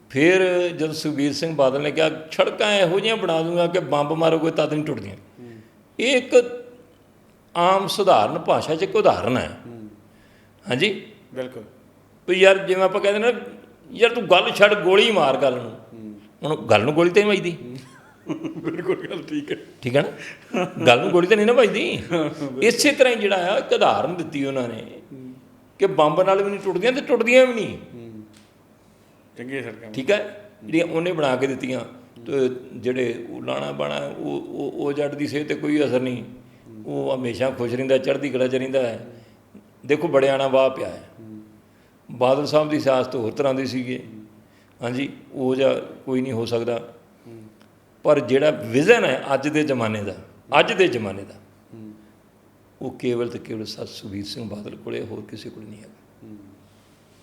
ਫਿਰ ਜਦ ਸੁਖਬੀਰ ਸਿੰਘ ਬਾਦਲ ਨੇ ਕਿਹਾ ਸੜਕਾਂ ਇਹੋ ਜਿਹੀਆਂ ਬਣਾ ਦੂੰਗਾ ਕਿ ਬੰਬ ਮਾਰੋਗੇ ਤਦ ਨਹੀਂ ਟੁੱਟਦੀਆਂ। ਇਹ ਇੱਕ ਆਮ ਸਧਾਰਨ ਭਾਸ਼ਾ 'ਚ ਇੱਕ ਉਦਾਹਰਨ ਹੈ। ਹਾਂਜੀ? ਬਿਲਕੁਲ। ਵੀ ਯਾਰ ਜਿਵੇਂ ਆਪਾਂ ਕਹਿੰਦੇ ਨਾ ਯਾਰ ਤੂੰ ਗੱਲ ਛੱਡ ਗੋਲੀ ਮਾਰ ਗੱਲ ਨੂੰ। ਹੁਣ ਗੱਲ ਨੂੰ ਗੋਲੀ ਤੇ ਨਹੀਂ ਵੱਜਦੀ। ਬਿਲਕੁਲ ਗੱਲ ਠੀਕ ਹੈ। ਠੀਕ ਹੈ ਨਾ? ਗੱਲ ਨੂੰ ਗੋਲੀ ਤੇ ਨਹੀਂ ਨਾ ਵੱਜਦੀ। ਇਸੇ ਤਰ੍ਹਾਂ ਹੀ ਜਿਹੜਾ ਆ ਇੱਕ ਉਦਾਹਰਨ ਦਿੱਤੀ ਉਹਨਾਂ ਨੇ ਕਿ ਬੰਬ ਨਾਲ ਵੀ ਨਹੀਂ ਟੁੱਟਦੀਆਂ ਤੇ ਟੁੱਟਦੀਆਂ ਵੀ ਨਹੀਂ। ਚੰਗੀਆਂ ਸੜਕਾਂ ਠੀਕ ਹੈ? ਜਿਹੜੀਆਂ ਉਹਨੇ ਬਣਾ ਕੇ ਦਿੱਤੀਆਂ ਤੇ ਜਿਹੜੇ ਉਹ ਲਾਣਾ ਬਾਣਾ ਉਹ ਉਹ ਉਹ ਜੱਟ ਦੀ ਸਿਹਤ ਤੇ ਕੋਈ ਅਸਰ ਨਹੀਂ। ਉਹ ਹਮੇਸ਼ਾ ਖੁਸ਼ ਰਹਿੰਦਾ ਚੜ੍ਹਦੀ ਕਲਾ ਚ ਰਹਿੰਦਾ ਹੈ। ਦੇਖੋ ਬੜਿਆਂ ਨਾਲ ਵਾਹ ਪਿਆ ਹੈ। ਬਾਦਲ ਸਾਹਿਬ ਦੀ ਸਿਆਸਤ ਹੋਰ ਤਰ੍ਹਾਂ ਦੀ ਸੀਗੇ। ਹਾਂਜੀ ਉਹ ਜਾਂ ਕੋਈ ਨਹੀਂ ਹੋ ਸਕਦਾ। ਪਰ ਜਿਹੜਾ ਵਿਜ਼ਨ ਹੈ ਅੱਜ ਦੇ ਜ਼ਮਾਨੇ ਦਾ ਅੱਜ ਦੇ ਜ਼ਮਾਨੇ ਦਾ ਉਹ ਕੇਵਲ ਤੇ ਕੇਵਲ ਸਤ ਸੁਖਬੀਰ ਸਿੰਘ ਬਾਦਲ ਕੋਲੇ ਹੋਰ ਕਿਸੇ ਕੋਲ ਨਹੀਂ ਹੈਗਾ।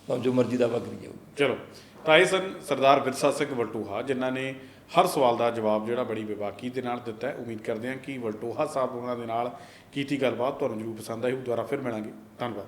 ਭਾਵੇਂ ਜੋ ਮਰਜ਼ੀ ਦਾ ਕਰੀ ਜਾਓ ਚਲੋ ਤਾਂ ਇਹ ਸਨ ਸਰਦਾਰ ਵਿਰਸਾ ਸਿੰਘ ਵਲਟੋਹਾ ਜਿਨ੍ਹਾਂ ਨੇ ਹਰ ਸਵਾਲ ਦਾ ਜਵਾਬ ਜਿਹੜਾ ਬੜੀ ਵਿਵਾਕੀ ਦੇ ਨਾਲ ਦਿੱਤਾ ਹੈ ਉਮੀਦ ਕਰਦੇ ਹਾਂ ਕਿ ਵਲਟੋਹਾ ਸਾਹਿਬ ਉਹਨਾਂ ਦੇ ਨਾਲ ਕੀਤੀ ਗੱਲਬਾਤ ਤੁਹਾਨੂੰ ਜਰੂਰ ਪਸੰਦ ਆਈ ਹੋਊ ਦੁਬਾਰਾ ਫਿਰ ਮਿਲਾਂਗੇ। ਧੰਨਵਾਦ।